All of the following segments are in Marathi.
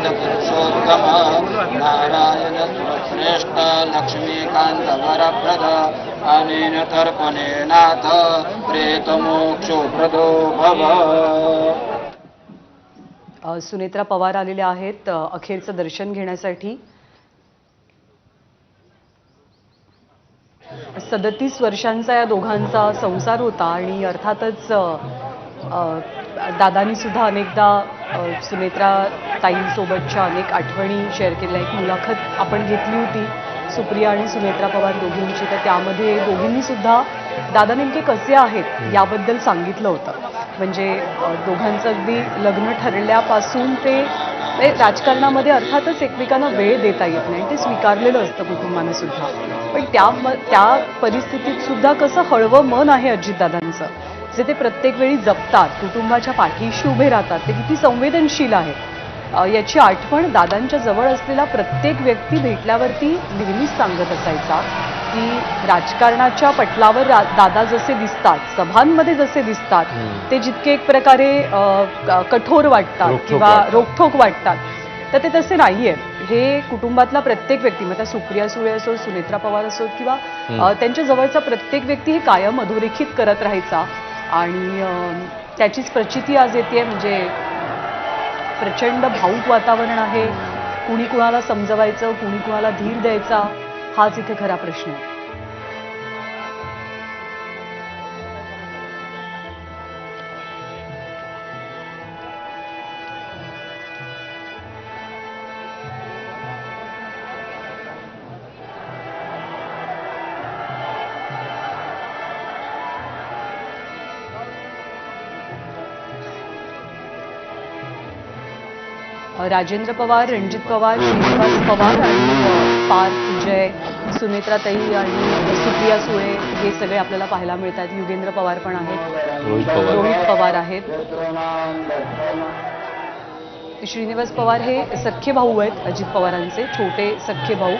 वेद पुरुषोत्तम नारायण श्रेष्ठ लक्ष्मीकांत वरप्रद अनेन तर्पणेनाथ प्रेतमोक्षोप्रदो भव सुनेत्रा पवार आलेल्या आहेत अखेरचं दर्शन घेण्यासाठी. सदतीस वर्षांचा या दोघांचा संसार होता आणि अर्थातच अ, दादांनी सुद्धा अनेकदा सुनेत्रा ताईंसोबतच्या अनेक आठवणी शेअर केल्या. एक मुलाखत आपण घेतली होती सुप्रिया आणि सुनेत्रा पवार दोघींची. तर त्यामध्ये दोघींनी सुद्धा दादा नेमके कसे आहेत याबद्दल सांगितलं होतं. म्हणजे दोघांचं अगदी लग्न ठरल्यापासून ते राजकारणामध्ये अर्थातच एकमेकांना वेळ देता येत नाही. ते स्वीकारलेलं असतं कुटुंबाने सुद्धा. पण त्या म- त्या परिस्थितीत सुद्धा कसं हळवं मन आहे अजितदादांचं? जे ते प्रत्येक वेळी जपतात कुटुंबाच्या पाठीशी उभे राहतात ते किती संवेदनशील आहेत याची आठवण दादांच्या जवळ असलेला प्रत्येक व्यक्ती भेटल्यावरती नेहमीच सांगत असायचा की राजकारणाच्या पटलावर रा- दादा जसे दिसतात सभांमध्ये जसे दिसतात ते जितके एक प्रकारे कठोर वाटतात किंवा. रोखठोक वाटतात तर ते तसे नाहीये. हे कुटुंबातला प्रत्येक व्यक्ती मग त्या सुप्रिया सुळे असो सुनेत्रा पवार असो किंवा त्यांच्या जवळचा प्रत्येक व्यक्ती हे कायम अधोरेखित करत राहायचा. आणि त्याचीच प्रचिती आज येते म्हणजे प्रचंड भाऊक वातावरण आहे. कुणी कुणाला समजवायचं कुणी कुणाला धीर द्यायचा हाच इथे खरा प्रश्न आहे. राजेंद्र पवार रणजित पवार श्रीनिवास पवार आणि पार्थ जय सुनेत्राताई आणि सुप्रिया सुळे हे सगळे आपल्याला पाहायला मिळतात युगेंद्र पवार पण आहेत. रोहित पवार. रोहित पवार आहेत. श्रीनिवास पवार हे सख्खे भाऊ आहेत अजित पवारांचे छोटे सख्खे भाऊ.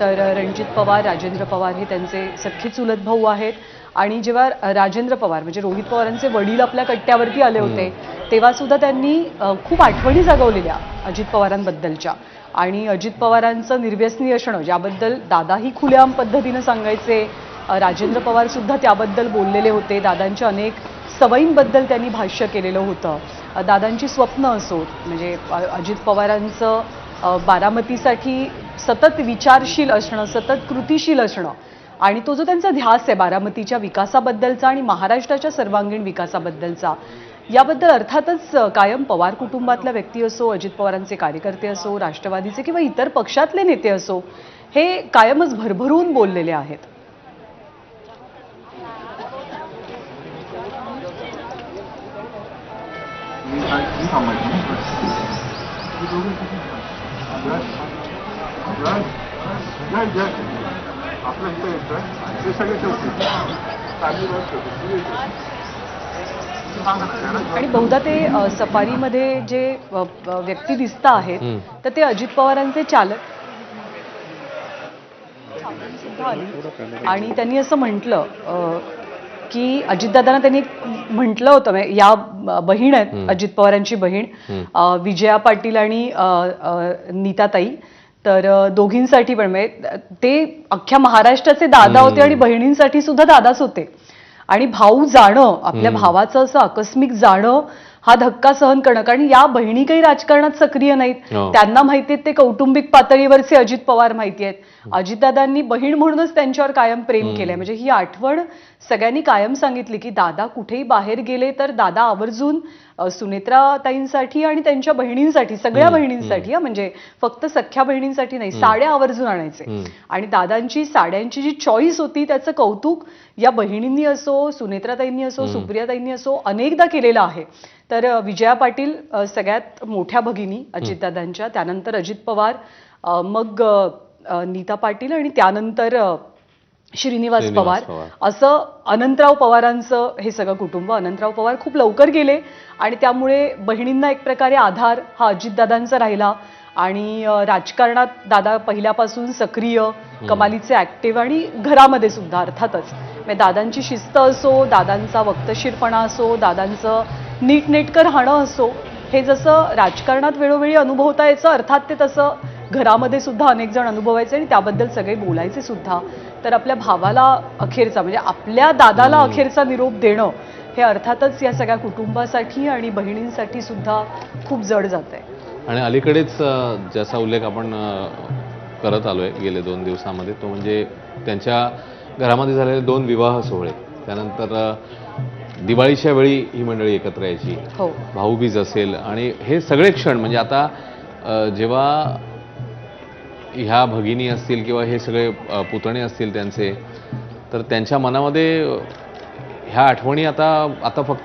तर रणजित पवार राजेंद्र पवार हे त्यांचे सख्खे चुलत भाऊ आहेत. आणि जेव्हा राजेंद्र पवार म्हणजे रोहित पवारांचे वडील आपल्या कट्ट्यावरती आले होते तेव्हा सुद्धा त्यांनी खूप आठवणी जागवलेल्या अजित पवारांबद्दलच्या. आणि अजित पवारांचं निर्व्यसनी असणं ज्याबद्दल दादाही खुल्याम पद्धतीनं सांगायचे राजेंद्र पवार सुद्धा त्याबद्दल बोललेले होते. दादांच्या अनेक सवयींबद्दल त्यांनी भाष्य केलेलं होतं. दादांची स्वप्न असोत म्हणजे अजित पवारांचं बारामतीसाठी सतत विचारशील असणं सतत कृतिशील असणं आणि तो जो त्यांचा ध्यास आहे बारामतीच्या विकासाबद्दलचा आणि महाराष्ट्राच्या सर्वांगीण विकासाबद्दलचा याबद्दल अर्थातच कायम पवार कुटुंबातला व्यक्ती असो अजित पवारांचे कार्यकर्ते असो राष्ट्रवादीचे किंवा इतर पक्षातले नेते असो हे कायमच भरभरून बोललेले आहेत. आपलं इथं येतं ते सगळे ठेवतील चांगली गोष्ट होती. आणि बहुधा ते सफारीमध्ये जे व्यक्ती दिसत आहेत. तर ते अजित पवारांचे चालक. आणि त्यांनी असं म्हटलं की अजितदादांना त्यांनी म्हटलं होतं म्हणजे या बहीण आहेत. अजित पवारांची बहीण विजया पाटील आणि नीताताई तर दोघींसाठी पण म्हणजे ते अख्ख्या महाराष्ट्राचे दादा होते आणि बहिणींसाठी सुद्धा दादाच होते आणि भाऊ जाणं आपल्या. भावाचं असं आकस्मिक जाणं हा धक्का सहन करणं. कारण या बहिणी काही राजकारणात सक्रिय नाहीत. हो. त्यांना माहिती आहेत ते कौटुंबिक पातळीवरचे अजित पवार माहिती आहेत. अजितदादांनी बहीण म्हणूनच त्यांच्यावर कायम प्रेम केलंय. म्हणजे ही आठवण सगळ्यांनी कायम सांगितली की दादा कुठेही बाहेर गेले तर दादा आवर्जून सुनेत्राताईंसाठी आणि त्यांच्या बहिणींसाठी सगळ्या बहिणींसाठी हा, म्हणजे फक्त सख्या बहिणींसाठी नाही साड्या आवर्जून आणायचे. आणि दादांची साड्यांची जी चॉईस होती त्याचं कौतुक या बहिणींनी असो सुनेत्राताईंनी असो सुप्रियाताईंनी असो अनेकदा केलेलं आहे. तर विजया पाटील सगळ्यात मोठ्या भगिनी अजितदादांच्या त्यानंतर अजित पवार मग नीता पाटील आणि त्यानंतर श्रीनिवास पवार. असं अनंतराव पवारांचं हे सगळं कुटुंब अनंतराव पवार खूप लवकर गेले आणि त्यामुळे बहिणींना एक प्रकारे आधार हा अजितदादांचा राहिला आणि राजकारणात दादा पहिल्यापासून सक्रिय कमालीचे ऍक्टिव्ह आणि घरामध्ये सुद्धा अर्थातच. म्हणजे दादांची शिस्त असो दादांचा वक्तशीरपणा असो दादांचं नीटनेटकं राहणं असो हे जसं राजकारणात वेळोवेळी अनुभवता यायचं अर्थात ते तसं घरामध्ये सुद्धा अनेक जण अनुभवायचे आणि त्याबद्दल सगळे बोलायचे सुद्धा. तर आपल्या भावाला अखेरचा म्हणजे आपल्या दादाला अखेरचा निरोप देणं हे अर्थातच या सगळ्या कुटुंबासाठी आणि बहिणींसाठी सुद्धा खूप जड जात आहे आणि अलीकडेच ज्याचा उल्लेख आपण करत आलोय गेले दोन दिवसामध्ये तो म्हणजे त्यांच्या घरामध्ये झालेले दोन विवाह सोहळे. त्यानंतर दिवाळीच्या वेळी ही मंडळी एकत्र यायची. हो. भाऊबीज असेल आणि हे सगळे क्षण म्हणजे आता जेव्हा ह्या भगिनी असतील किंवा हे सगळे पुतणे असतील त्यांचे तर त्यांच्या मनामध्ये ह्या आठवणी आता आता फक्त